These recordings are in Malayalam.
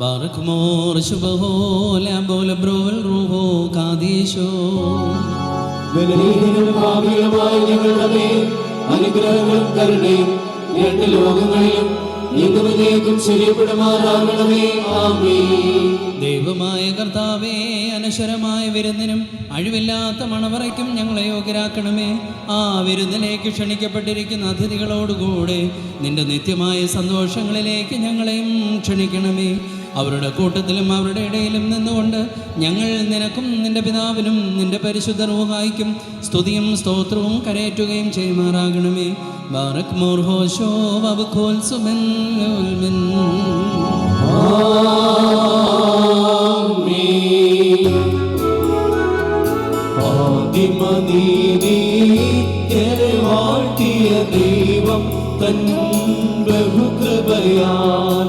ബാറക്കുമോർ ശുഭഹോ ലാംബോല ബ്രോവൽ റൂഹോ കാദീശോ ബലഹീനരും പാപികളുമായ ഞങ്ങളുടെ മേൽ അനുഗ്രഹങ്ങളും കരുണയും രണ്ട് ലോകങ്ങളിലും ആമേ ദൈവമായ കർത്താവേ അനശ്വരമായ വിരുന്നിനും അഴിവില്ലാത്ത മണവറയ്ക്കും ഞങ്ങളെ യോഗ്യരാക്കണമേ. ആ വിരുന്നിലേക്ക് ക്ഷണിക്കപ്പെട്ടിരിക്കുന്ന അതിഥികളോടുകൂടെ നിന്റെ നിത്യമായ സന്തോഷങ്ങളിലേക്ക് ഞങ്ങളെയും ക്ഷണിക്കണമേ. അവരുടെ കൂട്ടത്തിലും അവരുടെ ഇടയിലും നിന്നുകൊണ്ട് ഞങ്ങൾ നിനക്കും നിന്റെ പിതാവിനും നിന്റെ പരിശുദ്ധ റൂഹായിക്കും സ്തുതിയും സ്തോത്രവും കരയറ്റുകയും ചെയ്യുമാറാകണമേ. ബാറക് ദൈവം തൻ ബഹുകൃപയാൽ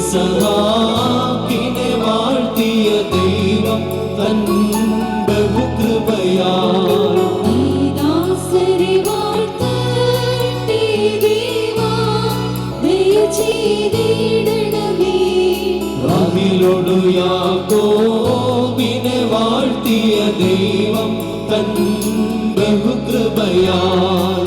ഭക്തിയുടെ സഹാക്കിനെ വാഴ്ത്തിയ ദൈവം തൻ ചെയ്തിടണമേ. റാഹിലോടു യാക്കോബിനെ വാഴ്ത്തിയ ദൈവം തൻ ബഹുകൃപയാൽ.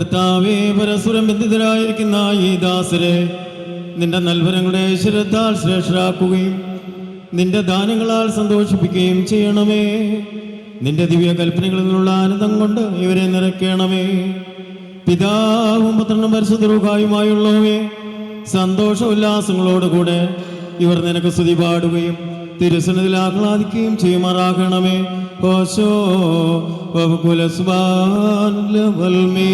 കർത്താവേ പരസ്പരം ബന്ധിതരായിരിക്കുന്ന ഈ ദാസരെ നിന്റെ നൽവരങ്ങളുടെ ശ്രദ്ധാൽ ശ്രേഷ്ഠരാക്കുകയും നിന്റെ ദാനങ്ങളാൽ സന്തോഷിപ്പിക്കുകയും ചെയ്യണമേ. നിന്റെ ദിവ്യ കൽപ്പനകളിൽ നിന്നുള്ള ആനന്ദം കൊണ്ട് ഇവരെ നിറയ്ക്കണമേ. പിതാവും പുത്രനും പരിശുദ്ധരുകായുമായുള്ളവേ സന്തോഷ ഉല്ലാസങ്ങളോടുകൂടെ ഇവർ നിനക്ക് സ്തുതി പാടുകയും തിരുസനത്തിൽ ആഹ്ലാദിക്കുകയും ചെയ്യുമാറാകണമേ. ഓശോ കുലസ്വാൻ ലവൽമേ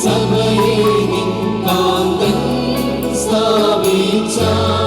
Sabay ng kantang Stabi Chan